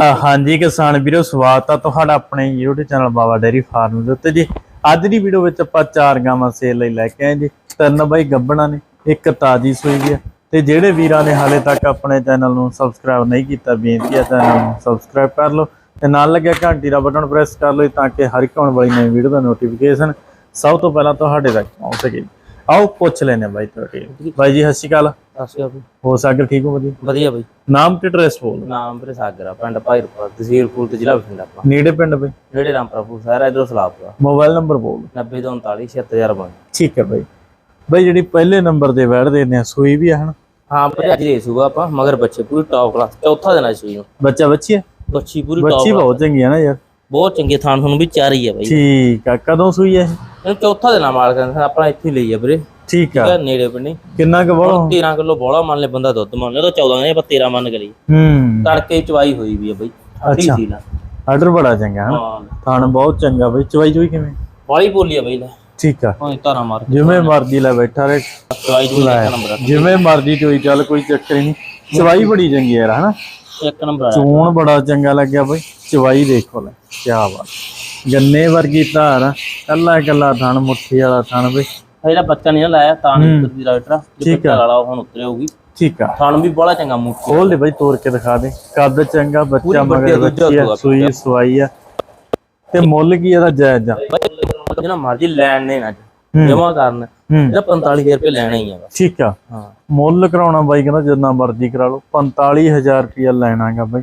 ਹਾਂਜੀ ਕਿਸਾਨ ਵੀਰੋ, ਸਵਾਗਤ ਆ ਤੁਹਾਡਾ ਆਪਣੇ YouTube channel Baba dairy farm ਦੇ ਉੱਤੇ ਜੀ। ਅੱਜ ਦੀ ਵੀਡੀਓ ਵਿੱਚ ਆਪਾਂ ਚਾਰ ਗਾਵਾਂ ਸੇਲ ਲਈ ਲੈ ਕੇ ਆਏ ਜੀ। ਤਿੰਨ ਬਾਈ ਗੱਬਣਾ ਨੇ, ਇੱਕ ਤਾਜੀ ਸੂਈ ਵੀ ਆ। ਤੇ ਜਿਹੜੇ ਵੀਰਾਂ ਨੇ ਹਾਲੇ ਤੱਕ ਆਪਣੇ ਚੈਨਲ ਨੂੰ ਸਬਸਕ੍ਰਾਈਬ ਨਹੀਂ ਕੀਤਾ, ਬੇਨਤੀ ਹੈ ਚੈਨਲ ਨੂੰ ਸਬਸਕ੍ਰਾਈਬ ਕਰ ਲਓ ਤੇ ਨਾਲ ਲੱਗਿਆ ਘੰਟੀ ਦਾ ਬਟਨ ਪ੍ਰੈਸ ਕਰ ਲਓ ਤਾਂ ਕਿ ਹਰ ਇੱਕ ਆਉਣ ਵਾਲੀ ਨਵੀਂ ਵੀਡੀਓ ਦਾ ਨੋਟੀਫਿਕੇਸ਼ਨ ਸਭ ਤੋਂ ਪਹਿਲਾਂ ਤੁਹਾਡੇ ਤੱਕ ਪਹੁੰਚ ਸਕੇ। ਆਓ ਪੁੱਛ ਲੈਨੇ ਬਾਈ ਤੁਹਾਡੇ। ਬਾਈ ਜੀ, ਸਤਿ ਸ਼੍ਰੀ ਅਕਾਲ। ਦੱਸਿਓ ਵੀ ਹੋ ਸਾਗਰ ਠੀਕ ਹੋ ਵਧੀਆ? ਵਧੀਆ ਬਈ। ਨਾਮ ਤੇ ਐਡਰੈਸ ਬੋਲ। ਨਾਮ ਵੀਰੇ ਸਾਗਰ ਆ ਪਿੰਡ ਭਾਈਰਪੁਰ ਤਹਿਸੀਲ ਫੂਲ ਤੇ ਜ਼ਿਲ੍ਹਾ ਬਠਿੰਡਾ ਆਪਾਂ ਨੇੜੇ ਪਿੰਡ ਬਈ? ਜਿਹੜੇ ਰਾਮਪੁਰ ਸਾਰਾ ਇਧਰੋਂ ਸਲਾਪੁਰ ਮੋਬਾਈਲ ਨੰਬਰ ਬੋਲ। 90 ਤੋਂ 39 76000 ਠੀਕ ਹੈ ਬਾਈ। ਬਾਈ ਜਿਹੜੀ ਪਹਿਲੇ ਨੰਬਰ ਤੇ ਬੈਠਦੇ ਨੇ ਸੂਈ ਵੀ ਹਨ? ਹਾਂ ਪਰ ਅੱਜ ਦੇ ਸੂਗਾ ਆਪਾਂ ਮਗਰ ਬੱਚੇ ਪੂਰੀ ਟੌਪ ਕਲਾਸ ਚੌਥਾ ਦਿਨ ਆ ਸੂਈ ਨੂੰ। ਬੱਚਾ ਬੱਚੀ ਹੈ ਬੱਚੀ ਪੂਰੀ ਬੱਚੀ ਟੌਪ ਬਹੁਤ ਚੰਗੀ ਹੈ ਨਾ ਯਾਰ। ਬਹੁਤ ਚੰਗੇ ਥਾਣ ਤੁਹਾਨੂੰ ਵੀ ਚਾਰ ਹੀ ਬਾਈ। ਠੀਕ ਆ ਕਦੋਂ ਸੂਈ ਹੈ ਇਹ? ਚੌਥਾ ਦਿਨ ਆ ਮਾਲਕ ਨੇ ਆਪਣਾ ਇੱਥੇ ਲਈ ਆ ਵੀਰੇ। ਠੀਕ ਆ। ਨੇੜੇ ਪਿੰਡੇ ਕਿੰਨਾ ਕੁ ਬੜਾ 13 ਕਿਲੋ ਬੋਲਾ ਮੰਨ ਲੈ ਬੰਦਾ ਦੁੱਧ ਮੰਨ ਲੈ ਤਾਂ 14 ਨੇ ਆਪਾਂ 13 ਮੰਨ ਲਈ ਹੂੰ। ਤੜਕੇ ਚਵਾਈ ਹੋਈ ਵੀ ਆ ਬਾਈ। ਅੱਛਾ। ਆਰਡਰ ਬੜਾ ਚੰਗਾ ਹਾਂ। ਥਾਣ ਬਹੁਤ ਚੰਗਾ ਬਾਈ। ਚਵਾਈ ਚੋਈ ਕਿਵੇਂ? ਬਾਲੀ ਬੋਲੀ ਆ ਬਾਈ ਲੈ। ਠੀਕ ਆ। ਭਾਵੇਂ ਧਾਰਾ ਮਾਰ ਜਿਵੇਂ ਮਰਜ਼ੀ ਲੈ ਬੈਠਾ ਰੇ। ਚਵਾਈ ਇੱਕ ਨੰਬਰ। ਜਿਵੇਂ ਮਰਜ਼ੀ ਚੋਈ ਚੱਲ ਕੋਈ ਚੱਕਰ ਨਹੀਂ। ਚਵਾਈ ਬੜੀ ਚੰਗੀ ਯਾਰ ਹਨਾ? ਇੱਕ ਨੰਬਰ ਚੂਣ ਬੜਾ ਚੰਗਾ ਲੱਗਿਆ ਬਾਈ। ਚਵਾਈ ਦੇਖੋ ਲੈ ਕੀ ਬਾਤ। ਗੰਨੇ ਵਰਗੀ ਧਾਰ ਕੱਲਾ ਕੱਲਾ ਥਣ ਮੁੱਠੀ ਵਾਲਾ ਥਣ ਬਈ। ਇਹਦਾ ਬੱਚਾ ਨਹੀਂ ਨਾ ਲਾਇਆ ਤਾਂ ਨਹੀਂ ਉਤਰਦੀ ਰਾਈਟਰ ਜੇ ਬੱਚਾ ਉਹ ਹੁਣ ਉਤਰੇ ਹੋਊਗੀ। ਠੀਕ ਆ। ਥਣ ਵੀ ਬੜਾ ਚੰਗਾ ਮੂੰਹ ਖੋਲ ਦੇ ਬਾਈ ਤੋੜ ਕੇ ਦਿਖਾ ਦੇ। ਕੱਦ ਚੰਗਾ ਬੱਚਾ ਮਗਰ ਬੱਚੀ ਆ ਸੂਈ ਸਵਾਈ ਆ। ਤੇ ਮੁੱਲ ਕੀ ਇਹਦਾ ਜਾਇਜ਼ ਆ? ਜਿਹੜਾ ਮਰਜ਼ੀ ਲੈਣ ਨੇ ਨਾ। ਜਮਾ ਕਰਨ। ਇਹਦਾ 45000 ਰੁਪਏ ਲੈਣਾ ਹੀ ਆ ਠੀਕ ਆ। ਹਾਂ। ਮੁੱਲ ਕਰਾਉਣਾ ਬਾਈ ਕਹਿੰਦਾ ਜਿੰਨਾ ਮਰਜ਼ੀ ਕਰਾ ਲਓ। 45000 ਰੁਪਇਆ ਲੈਣਾਗਾ ਬਾਈ।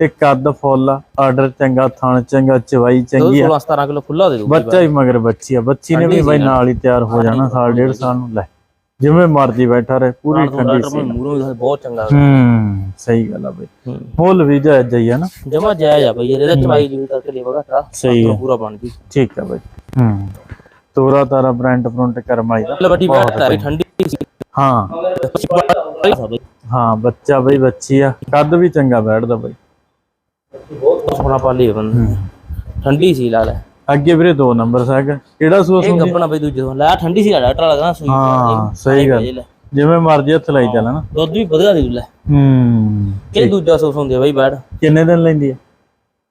ਤੇ ਕੱਦ ਫੁੱਲ ਆਰਡਰ ਚੰਗਾ ਥਣ ਚੰਗਾ ਚਵਾਈ ਚੰਗੀ ਆ। 16 17 ਕਿਲੋ ਖੁੱਲਾ ਦੇ ਦੂਗੀ ਬੱਚਾ ਹੀ ਮਗਰ ਬੱਚੀ ਆ। ਬੱਚੀ ਨੇ ਵੀ ਬਾਈ ਨਾਲ ਹੀ ਤਿਆਰ ਹੋ ਜਾਣਾ ਸਾਲ ਡੇਢ ਸਾਲ ਨੂੰ ਲੈ। ਜਿਵੇਂ ਮਰਜ਼ੀ ਬੈਠਾ ਰਹੇ ਪੂਰੀ ਠੰਡੀ ਸੀ। ਮੂਰੋਂ ਬਹੁਤ ਚੰਗਾ। ਹੂੰ ਸਹੀ ਗੱਲ ਆ ਬਾਈ। ਮੁੱਲ ਵੀ ਜਾਇਜ਼ ਜਾਈ ਆ ਨਾ? ਜਮਾ ਜਾਇਜ਼ ਆ ਬਈ ਇਹਦਾ ਚਵਾਈ ਜੀ ਤੱਕ ਲੈ ਵਗਾ ਤਾ ਸਹੀ ਹੈ ਪੂਰਾ ਬਣ ਗਈ ਠੀਕ ਆ ਬਾਈ। ਹੂੰ। ਤੋਰਾ ਤਾਰਾ ਬ੍ਰਾਂਡ ਫਰੰਟ ਕਰਮਾਈ ਦਾ। ਵੱਡੀ ਬਾਤ ਤਾਰੀ ਠੰਡੀ ਸੀ। ਹਾਂ। ਹਾਂ ਬੱਚਾ ਬਈ ਬੱਚੀ ਆ। ਕੱਦ ਵੀ ਚੰਗਾ ਬੈਠਦਾ ਬਈ। ਬਹੁਤ ਸੋਹਣਾ ਪਾਲੀ ਹੈ। ਬੰਦਾ ਠੰਡੀ ਸੀ ਲਾ ਲੈ। ਅੱਗੇ ਵੀਰੇ ਦੋ ਨੰਬਰ ਸਾਗ ਕਿਹੜਾ ਸੂਸ ਇਹ ਗੱਪਣਾ ਬਈ ਦੂਜੇ ਤੋਂ। ਲੈ ਠੰਡੀ ਸੀ ਡਾਕਟਰ ਲੱਗਦਾ ਸੂਈ। ਹਾਂ ਸਹੀ ਗੱਲ। ਲੈ। ਜਿਵੇਂ ਮਰਜ਼ੀ ਹੱਥ ਲਾਈ ਚੱਲ ਨਾ ਦੁੱਧ ਵੀ ਵਧਗਾ ਦੇ ਲੈ। ਹੂੰ। ਇਹ ਦੂਜਾ ਸੋਸ ਹੁੰਦੇ ਆ ਬਈ ਬੈਡ? ਕਿੰਨੇ ਦਿਨ ਲੈਂਦੀ ਆ?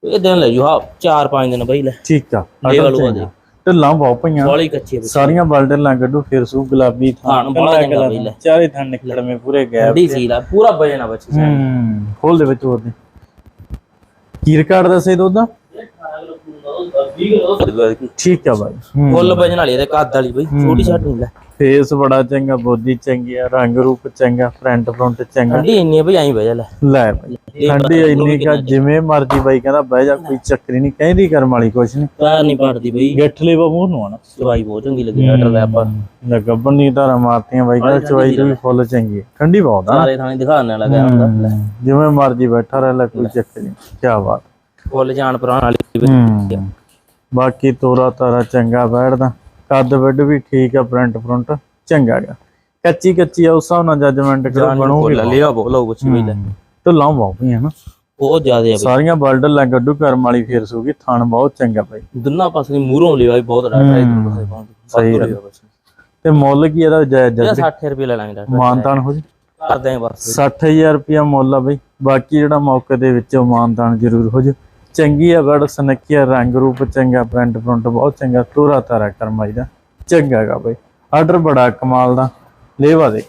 ਇਹ ਦਿਨ ਲੈ ਜੂ ਹਾਂ 4-5 ਦਿਨ ਬਈ ਲੈ। ਠੀਕ ਆ ਇਹ ਵਾਲੂ ਆ ਦੇ ਢਿੱਲਾਂ ਬਹੁਤ ਪਈਆਂ। ਬੋਲੀ ਕੱਚੀ ਆ ਬਈ। ਸਾਰੀਆਂ ਬਲਡਲਾਂ ਕੱਢੋ ਫਿਰ ਸੂ ਗੁਲਾਬੀ ਥਾਣ ਬੜਾ ਚੰਗਾ ਬਈ ਲੈ। ਚਾਰੇ ਥਾਂ ਨਿਕਲਵੇਂ ਪੂਰੇ ਗੈਪ ਠੰਡੀ ਸੀ ਲਾ ਪੂਰਾ ਵਜਣਾ ਬੱਚੀ ਹੂੰ ਖੋਲ ਦੇ ਵਿੱਚ ਹੋਰ ਦੇ। ਕੀ ਰਿਕਾਰਡ ਦੱਸੇ ਦੁੱਧ? ਦਾ ਠੀਕ ਆ ਬਾਈ। ਹੂੰ। ਫੁੱਲ ਵਜਣ ਵਾਲੀ ਇਹਦੇ ਕੱਦ ਵਾਲੀ ਬਈ ਛੋਟੀ ਛੱਟ ਨਹੀਂ ਲੈ। ਫੇਸ ਬੜਾ ਚੰਗਾ ਬੋਦੀ ਚੰਗੀ ਆ ਰੰਗ ਰੂਪ ਚੰਗਾ ਫਰੰਟ ਫਰੰਟ ਚੰਗਾ। ਠੰਡੀ ਇੰਨੀ ਆ ਬਈ ਐਂ ਵਜਾ ਲੈ। ਲੈ ਬਾਈ ਠੰਡੀ ਇੰਨੀ ਕਾ ਜਿਵੇਂ ਮਰਜ਼ੀ ਬਾਈ ਕਹਿੰਦਾ ਬਹਿ ਜਾ ਕੋਈ ਚੱਕਰ ਨਹੀਂ ਕਹਿੰਦੀ ਕਰਮ ਵਾਲੀ ਕੁਛ ਨਹੀਂ। ਪੈਰ ਨਹੀਂ ਪੜਦੀ ਬਈ। ਗੱਠਲੇ ਮੂੰਹ ਨੂੰ। ਆਣਾ ਦਵਾਈ ਬਹੁਤ ਚੰਗੀ ਲੱਗੀ ਡਾਕਟਰ ਲੈ ਆਪਾਂ। ਲੈ ਗੱਬਣ ਦੀ ਧਾਰਾ ਮਾਰਤੀਆਂ ਬਾਈ ਕਹਿੰਦਾ ਚਵਾਈ ਤੇ ਵੀ ਫੁੱਲ ਚੰਗੀ ਹੈ ਠੰਡੀ ਬਹੁਤ ਆ ਸਾਰੇ ਥਾਣੇ ਦਿਖਾਣ ਵਾਲਾ ਗਿਆ ਹੁੰਦਾ। ਹੂੰ, ਜਿਵੇਂ ਮਰਜ਼ੀ ਬੈਠਾ ਰਹਿ ਲੈ ਕੋਈ ਚੱਕਰ ਨਹੀਂ ਕੀ ਬਾਤ। ਫੁੱਲ ਜਾਣ ਪੁਰਾਣ ਵਾਲੀ। ਹੂੰ। ਬਾਕੀ ਤੋਰਾ ਤਾਰਾ ਚੰਗਾ ਬੈਠਦਾ। ਕੱਦ ਵੱਡ ਵੀ ਠੀਕ ਆ ਫਰੰਟ ਫਰੰਟ ਚੰਗਾ ਗਾ। ਕੱਚੀ ਕੱਚੀ ਆ ਉਸ ਹਿਸਾਬ ਨਾਲ ਜੱਜਮੈਂਟ ਕਰੋ ਬਣੂਗੀ ਫੁੱਲ ਲਿਆ ਬਹੁਤ। ਕੁਛ ਵੀ ਲੈ। ਤੇ ਲਾਉ ਬਹੁਤ ਪਈਆਂ ਨਾ। ਬਹੁਤ ਜ਼ਿਆਦੇ ਆ ਬਈ। ਸਾਰੀਆਂ ਬਲਡਲ ਲੈ ਗੱਡੂ ਕਰਮ ਵਾਲੀ ਫੇਰ ਸੂਗੀ। ਥਣ ਬਹੁਤ ਚੰਗਾ ਬਾਈ। ਦੋਨਾਂ ਪਾਸੇ ਮੂਹਰੋਂ ਲਿਆ ਬਈ ਬਹੁਤ ਇਹ ਦੋਨੋਂ ਪਾਸੇ ਪਾਉਂਦੇ ਸਹੀ ਤੇ ਮੁੱਲ ਕੀ ਇਹਦਾ? ਜਾਇਜ਼ ਜਾਇਜ਼ 60 ਰੁਪਏ ਲੈ ਲਾਂਗੇ ਡਾਕਟਰ। ਮਾਨਤਾਨ ਹੋ ਜੀ? ਕਰਦੇ ਆਂ ਬਸ। 60000 ਰੁਪਇਆ ਮੁੱਲ ਆ ਬਈ। ਬਾਕੀ ਜਿਹੜਾ ਮੌਕੇ ਦੇ ਵਿੱਚ ਮਾਨਤਾਨ ਜ਼ਰੂਰ ਹੋ ਜੇ। ਚੰਗੀ ਆ ਬੜ ਸਨੱਖੀਆ ਰੰਗ ਰੂਪ ਚੰਗਾ ਪ੍ਰਿੰਟ ਪ੍ਰਿੰਟ ਬਹੁਤ ਚੰਗਾ ਤੋਰਾ ਤਾਰਾ ਕਰਮਾਈ ਦਾ ਚੰਗਾ ਹੈਗਾ ਬਈ। ਆਰਡਰ ਬੜਾ ਕਮਾਲ ਦਾ ਲੇਵਾ ਦੇ।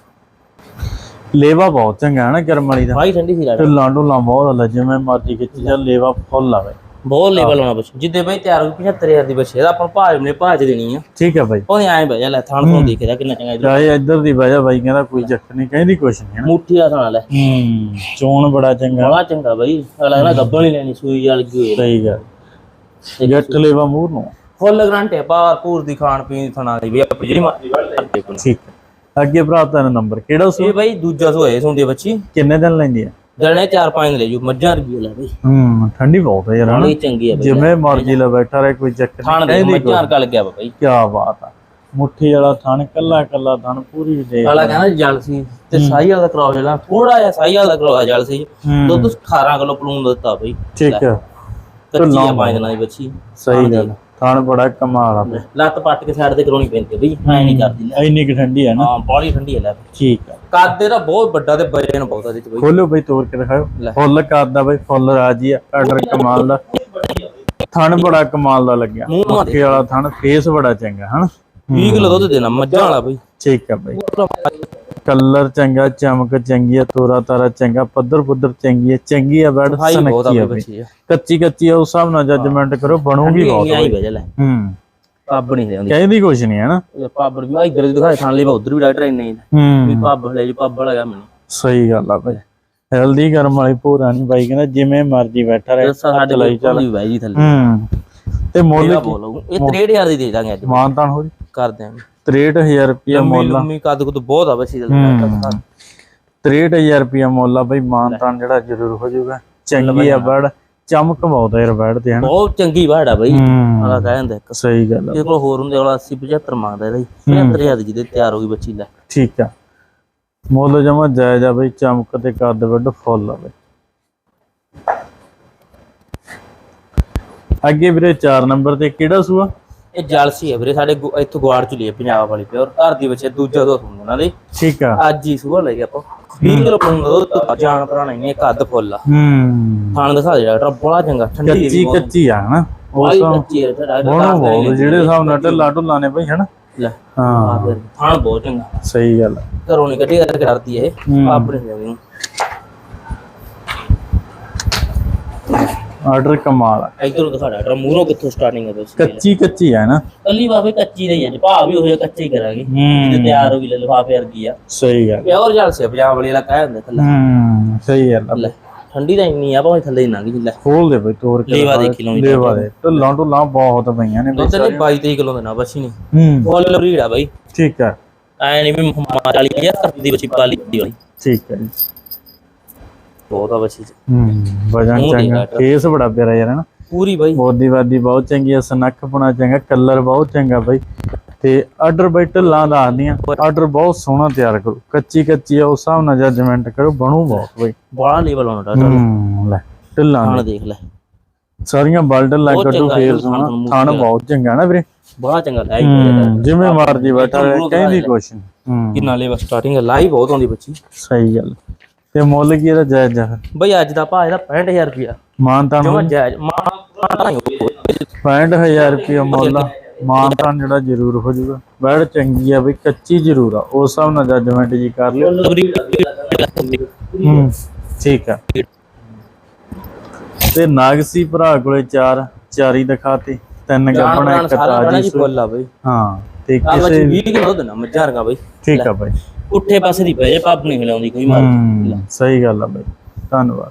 ਲੇਵਾ ਬਹੁਤ ਚੰਗਾ ਹੈ ਨਾ ਕਰਮਾਲੀ ਦਾ। ਭਾਈ ਠੰਡੀ ਸੀ ਡਾਕਟਰ ਢਿੱਲਾਂ ਢੁੱਲਾਂ ਬਹੁਤ ਹੱਲਾ ਜਿਵੇਂ ਮਰਜ਼ੀ ਖਿੱਚੀ ਜਾ ਲੇਵਾ ਫੁੱਲ ਆਵੇ ਬਹੁਤ ਲੈਵਲ ਹੋਣਾ ਬਸ ਜਿੱਦੇ ਬਈ ਤਿਆਰ ਹੋ ਗਈ 75000 ਦੀ ਬੱਚੇ ਦਾ ਆਪਾਂ ਭਾਜ ਨੇ ਭਾਜ ਦੇਣੀ ਆ। ਠੀਕ ਹੈ ਬਾਈ। ਉਹਨੇ ਐਂ ਬਹਿ ਜਾ ਲੈ ਥਾਣ ਤੋਂ ਦੇਖਦਾ ਕਿੰਨਾ ਚੰਗਾ ਇਧਰ ਚਾਹੇ ਇੱਧਰ ਦੀ ਵਜ੍ਹਾ ਬਾਈ ਕਹਿੰਦਾ ਕੋਈ ਚੱਕਰ ਨਹੀਂ ਕਹਿੰਦੀ ਕੁਛ ਨਹੀਂ ਹੈ ਨਾ ਮੁੱਠੀ ਦਾ ਥਾਣ ਲੈ। ਹੂੰ ਚੋਣ ਬੜਾ ਚੰਗਾ। ਬੜਾ ਚੰਗਾ ਬਈ। ਅਗਲਾ ਨਾ ਗੱਬਣ ਹੀ ਲੈਣੀ ਸੂਈ ਵਾਲੀ ਹੋਏ ਸਹੀ ਗੱਲ। ਜੱਟ ਲੇਵਾ ਮੂਰ ਨੂੰ। ਫੁੱਲ ਗਰੰਟੀ ਆ ਭਰਪੂਰ ਦੀ ਖਾਣ ਪੀਣ ਦੀ ਥਣਾ ਦੀ ਵੀ ਆਪਣੀ ਜਿਹੜੀ ਮਰਜ਼ੀ ਠੀਕ। ਹੈ ਅੱਗੇ ਭਰਾ ਤੈਨੂੰ ਨੰਬਰ ਕਿਹੜਾ ਸੂ ਇਹ ਬਈ ਦੂਜਾ ਸੋਏ ਸੁੰਦੀ ਬੱਚੀ। ਕਿੰਨੇ ਦਿਨ ਲੈਂਦੀ ਆ? ਜਣੇ 4-5 ਲੈ ਜੂ ਮੱਝਾਂ ਰੁਪਏ ਲੈ ਬਈ। ਹੂੰ ਠੰਡੀ ਬਹੁਤ ਹੈ ਯਾਰ ਹਨਾ? ਬੜੀ ਚੰਗੀ ਬਈ ਜਿਵੇਂ ਮਰਜ਼ੀ ਲੈ ਬੈਠਾ ਰਹੇ ਕੋਈ ਚੱਕਰ ਥਾਣ ਨਹੀਂ ਦੇ ਮੱਝਾਂ ਕਲ ਗਿਆ ਬਈ। ਕੀ ਬਾਤ ਆ। ਮੁੱਠੀ ਵਾਲਾ ਥਣ ਕੱਲਾ ਕੱਲਾ ਥਣ ਪੂਰੀ ਦੇ ਆਲਾ ਕਹਿੰਦਾ ਜਲ ਸੀ ਤੇ ਸਾਈ ਵਾਲਾ ਕਰਾਉ ਜਿਹੜਾ ਥੋੜਾ ਜਿਹਾ ਸਾਈ ਵਾਲਾ ਕਰਾਉ ਜਲ ਸੀ ਹੂੰ। ਦੁੱਧ 18 ਕਿਲੋ ਪਲੂਨ ਦਿੱਤਾ ਬਈ। ਠੀਕ ਹੈ ਕੱਚੀ ਆ ਪੰਜ ਦਿਨਾਂ ਦੀ ਬੱਚੀ। ਸਹੀ ਗੱਲ ਥਣ ਬੜਾ ਕਮਾਲ ਆ ਲੱਤ ਪੱਟ ਕੇ ਸਾਈਡ ਤੇ ਕਰਾਉਣੀ ਪੈਂਦੀ ਬਈ। ਐ ਨਹੀਂ ਕਰਦੀ। ਲੈ ਇੰਨੀ ਕਿ ਠੰਡੀ ਹੈ ਨਾ। ਹਾਂ ਬੜੀ ਠੰਡੀ ਹੈ ਲੈ ਠੀਕ ਆ। ਕੱਦ ਇਹਦਾ ਬਹੁਤ ਵੱਡਾ ਤੇ ਵਜਨ ਬਹੁਤ ਆ ਇਹਦੇ ਚ ਬਈ। ਖੋਲੋ ਬਈ ਤੋੜ ਕੇ ਦਿਖਾਓ। ਫੁੱਲ ਕਰਦਾ ਬਈ ਫੁੱਲ ਰਾਜੀ ਆ ਆਰਡਰ ਕਮਾਲ ਦਾ। ਥਣ ਬੜਾ ਕਮਾਲ ਦਾ ਲੱਗਿਆ। ਮੱਖੀ ਵਾਲਾ ਥਣ ਫੇਸ ਬੜਾ ਚੰਗਾ ਹਨਾ? 20 ਕਿਲੋ ਦੁੱਧ ਦੇਣਾ ਮੱਝਾਂ ਵਾਲਾ ਬਈ। ਠੀਕ ਆ ਬਈ। ਕਲਰ ਚੰਗਾ ਚਮਕ ਚੰਗੀ ਆ ਤੋਰਾ ਤਾਰਾ ਚੰਗਾ ਪੱਧਰ ਪੁੱਧਰ ਚੰਗੀ ਆ ਚੰਗੀ ਆ ਬੈਡ ਬਹੁਤ ਆ ਕੱਚੀ ਕੱਚੀ ਆ ਉਸ ਹਿਸਾਬ ਨਾਲ ਜੱਜਮੈਂਟ ਕਰੋ ਬਣੂਗੀ ਬਹੁਤ ਹੂੰ। ਪੱਬ ਨਹੀਂ ਲਿਆਉਂਦੀ ਕਹਿੰਦੀ ਕੁਛ ਨਹੀਂ ਹਨਾ ਪੱਬ ਵੀ ਆ ਇੱਧਰ ਦਿਖਾਏ ਥਾਂ ਲਈ ਉਧਰ ਵੀ ਡਾਕਟਰ ਇੰਨੇ ਹੀ। ਵੀ ਹੂੰ ਪੱਬ ਲੈ ਜੀ ਪੱਬ ਵਾਲਾ ਗਿਆ ਮੈਨੂੰ। ਸਹੀ ਗੱਲ ਆ ਬਈ ਹੈਲਦੀ ਗਰਮ ਵਾਲੀ ਭੋਰਾ ਨਹੀਂ ਬਾਈ ਕਹਿੰਦਾ ਜਿਵੇਂ ਮਰਜ਼ੀ ਬੈਠਾ ਰਹੇ ਸਾਡੇ ਚਲਾਈ ਚੱਲ। ਵੀ ਬਾਈ ਜੀ ਥੱਲੇ। ਹੂੰ। ਤੇ ਮੁੱਲ ਇਹ 63000 ਦੀ ਦੇ ਦਾਂਗੇ ਅੱਜ। ਮਾਨਤਾਨ ਹੋ ਜੀ ਕਰ ਦਿਆਂਗੇ। 63000 ਰੁਪਿਆ ਲੰਮੀ ਮੁੱਲ ਲੰਮੀ ਕੱਦ ਕੁਦ ਬਹੁਤ ਆ ਬੱਚੀ ਦਾ ਹੂੰ। 63000 ਰੁਪਿਆ ਮੁੱਲ ਆ ਬਈ ਮਾਨਤਾਨ ਜਿਹੜਾ ਜ਼ਰੂਰ ਹੋ ਜਾਊਗਾ। ਚੰਗੀ ਆ ਬੜ। ਚਮਕ ਬਹੁਤ ਆ ਯਾਰ ਬੜ ਤੇ ਹਨਾ? ਬਹੁਤ ਚੰਗੀ ਬਾੜ ਆ ਬਈ। ਹੂੰ। ਆਲਾ ਕਹਿੰਦਾ ਇੱਕ। ਸਹੀ ਗੱਲ ਆ। ਇਹਦੇ ਕੋਲ ਹੋਰ ਹੁੰਦੇ ਵਾਲਾ 80 75 ਮੰਗਦਾ ਇਹਦਾ ਹੀ। 75000 ਦੀ ਜਿਹਦੇ ਤਿਆਰ ਹੋ ਗਈ ਬੱਚੀ ਲੈ। ਠੀਕ ਆ। ਮੁੱਲ ਜਮਾ ਜਾਇਜ਼ ਆ ਬਈ ਚਮਕ ਤੇ ਕੱਦ ਵੱਡ ਫੁੱਲ ਆ ਬਈ। ਅੱਗੇ ਵੀਰੇ 4 ਨੰਬਰ ਤੇ ਕਿਹੜਾ ਸੂਆ? ਇਹ ਜਲਸੀ ਹੈ ਵੀਰੇ ਸਾਡੇ ਗੁ- ਇੱਥੋਂ ਗਵਾੜ ਚ ਲਈ ਪੰਜਾਬ ਵਾਲੀ ਪਿਓਰ। ਘਰ ਦੀ ਬੱਚੇ ਦੂਜਾ ਦੋ ਹੁੰਦਾ ਉਹਨਾਂ ਦੇ। ਠੀਕ ਆ। ਅੱਜ ਹੀ ਸੁਬਹ ਲੈ ਆਪਾਂ। 20 ਕਿਲੋ ਪੰਗਾ ਦੁੱਧ ਜਾਨ ਪੁਰਾਣਾ ਹੀ ਹੈ ਕੱਦ ਫੁੱਲ ਆ। ਹੂੰ। ਖਾਣ ਦਿਖਾ ਦੇ ਡਾਕਟਰ ਬੜਾ ਚੰਗਾ ਠੰਡੀ ਕੱਚੀ ਕੱਚੀ ਆ ਹਨਾ? ਉਸ ਬਾਈ ਕੱਚੀ ਹੈ ਡਾਕਟਰ ਬਹੁਤ ਜਿਹੜੇ ਹਿਸਾਬ ਨਾਲ ਢਿੱਲਾ ਢੁੱਲਾ ਨੇ ਬਈ ਹਨਾ? ਲੈ ਹਾਂ। ਖਾਣ ਬਹੁਤ ਚੰਗਾ। ਸਹੀ ਗੱਲ ਆ। ਘਰੋਂ ਨਹੀਂ ਕੱਢੀ ਕਰਕੇ ਡਰਦੀ ਹੈ ਇਹ ਹੂੰ। ਆਪਣੇ ਜਾਂਦੀ ਆਰਡਰ ਕਮਾਲ ਆ। ਇਧਰੋਂ ਦਿਖਾ ਡਾਕਟਰ ਮੂਹਰੋਂ ਕਿੱਥੋਂ ਸਟਾਰਟਿੰਗ ਹੈ ਬਸ ਕੱਚੀ ਕੱਚੀ ਆ ਨਾ। ਕੱਲੀ ਬਾਬੇ ਕੱਚੀ ਰਹੀ ਹੈ ਭਾਅ ਵੀ ਹੋਇਆ ਕੱਚੇ ਹੀ ਕਰਾਂਗੇ। ਜੇ ਹੂੰ ਤਿਆਰ ਹੋ ਗਈ ਲਿਫਾਫੇ ਵਰਗੀ ਆ। ਸਹੀ ਗੱਲ। ਪਿਓਰ ਜਲ ਸੇ ਪੰਜਾਬ ਵਾਲੀ ਵਾਲਾ ਕਹਿ ਹੁੰਦਾ ਥੱਲੇ। ਹੂੰ ਸਹੀ ਗੱਲ ਠੰਡੀ ਤਾਂ ਇੰਨੀ ਆ ਭਾਵੇਂ ਥੱਲੇ ਹੀ ਲੰਘ ਜੀ ਲੈ। ਖੋਲ ਦੇ ਬਈ ਤੋੜ ਕੇ ਲੇਵਾ ਦਿਖਾ। ਲਓ ਜੀ। ਲੇਵਾ ਦੇ। ਢੁੱਲਾਂ ਢੁੱਲਾਂ ਬਹੁਤ ਪਈਆਂ ਨੇ ਨੇ 22 23 ਕਿਲੋ ਦੇਣਾ ਬਸ ਹੀ ਨਹੀਂ। ਹੂੰ। ਫੁੱਲ ਆ ਬਾਈ। ਠੀਕ ਆ। ਐ ਨਹੀਂ ਵੀ ਮਾਰ ਵਾਲੀ ਆ ਘਰ ਦੀ ਬੱਚੀ ਪਾਲੀ ਦੀ ਵਾਲੀ ਠੀਕ ਹੈ ਜੀ। ਬਹੁਤ ਆ ਬੱਚੀ ਚ। ਹੂੰ ਵਜਨ ਮੂੰਹ ਚੰਗਾ ਫੇਸ ਬੜਾ ਪਿਆਰਾ ਯਾਰ ਹਨਾ ਪੂਰੀ ਬਾਈ। ਬੋਦੀ ਵਾਦੀ ਬਹੁਤ ਚੰਗੀ ਆ ਸਨੱਖਪਣਾ ਚੰਗਾ ਕਲਰ ਬਹੁਤ ਚੰਗਾ ਬਈ। ਤੇ ਆਰਡਰ ਬਈ ਢਿੱਲਾਂ ਦੱਸਦੀਆਂ ਆਰਡਰ ਬਹੁਤ ਸੋਹਣਾ ਤਿਆਰ ਕਰੋ। ਕੱਚੀ ਕੱਚੀ ਆ ਉਸ ਹਿਸਾਬ ਨਾਲ ਜੱਜਮੈਂਟ ਕਰੋ ਬਣੂ ਬਹੁਤ ਬਈ। ਬੜਾ ਲੈਵਲ ਆਉਣਾ ਡਾਕਟਰ ਹੂੰ ਲੈ ਢਿੱਲਾਂ ਖਾਣ ਨੇ। ਦੇਖ ਲੈ। ਸਾਰੀਆਂ ਬਲਡ ਲਾ ਬਹੁਤ ਕੱਢੂ ਚੰਗਾ ਫੇਰ ਇਹ ਸੋਹਣਾ। ਥਣ ਥਣ ਬਹੁਤ ਚੰਗਾ ਨਾ ਵੀਰੇ? ਬੜਾ ਚੰਗਾ ਲਾਈ ਹੂੰ ਜਿਵੇਂ ਮਰਜ਼ੀ ਬੈਠਾ ਰਹੇ ਕਹਿੰਦੀ ਕੁਛ ਨੀ। ਹੂੰ। ਕਿੰਨਾ ਲੈਵਲ ਸਟਾਰਟਿੰਗ ਲਾਈ ਬਹੁਤ ਆਉਂਦੀ ਬੱਚੀ। ਸਹੀ ਗੱਲ। ਤੇ ਮੁੱਲ ਕੀ ਇਹਦਾ ਜਾਇਜ਼ ਜਾ ਬਈ ਅੱਜ ਦਾ ਭਾਅ ਇਹਦਾ 65000 ਰੁਪਿਆ ਮਾਨਤਾਨ ਜਮਾ ਜਾਇਜ਼ ਮਾਂ ਨਹੀਂ 65000 ਰੁਪਏ ਮੁੱਲ ਆ। ਮਾਨਤਾਨ ਜਿਹੜਾ ਜ਼ਰੂਰ ਹੋ ਜਾਊਗਾ। ਬੈੜ ਚੰਗੀ ਆ ਬਈ ਕੱਚੀ ਜ਼ਰੂਰ ਆ। ਉਸ ਹਿਸਾਬ ਨਾਲ ਜੱਜਮੈਂਟ ਜੀ ਕਰ ਲਿਓ। ਹੂੰ ਠੀਕ ਆ। ਤੇ ਨਾਗਸੀ ਭਰਾ ਕੋਲੇ ਚਾਰ ਚਾਰੀ ਦਿਖਾਤੇ। ਤਿੰਨ ਗੱਪਣਾ ਇੱਕ ਤਾਜੀ ਫੁੱਲ ਆ ਬਈ। ਹਾਂ ਤੇ ਕਿਸੇ ਬੱਚੀ 20 ਕਿਲੋ ਦੇਣਾ ਮੱਝਾਂ ਰਗਾ ਬਈ। ਠੀਕ ਆ ਬਾਈ। ਉੱਠੇ ਪਾਸੇ ਦੀ ਪੈ ਜੇ, ਪੱਬ ਨਹੀਂ ਹਿਲਾਉਂਦੀ ਕੋਈ ਮਾਰ ਹੂੰ, ਸਹੀ ਗੱਲ ਆ ਬਾਈ। ਧੰਨਵਾਦ।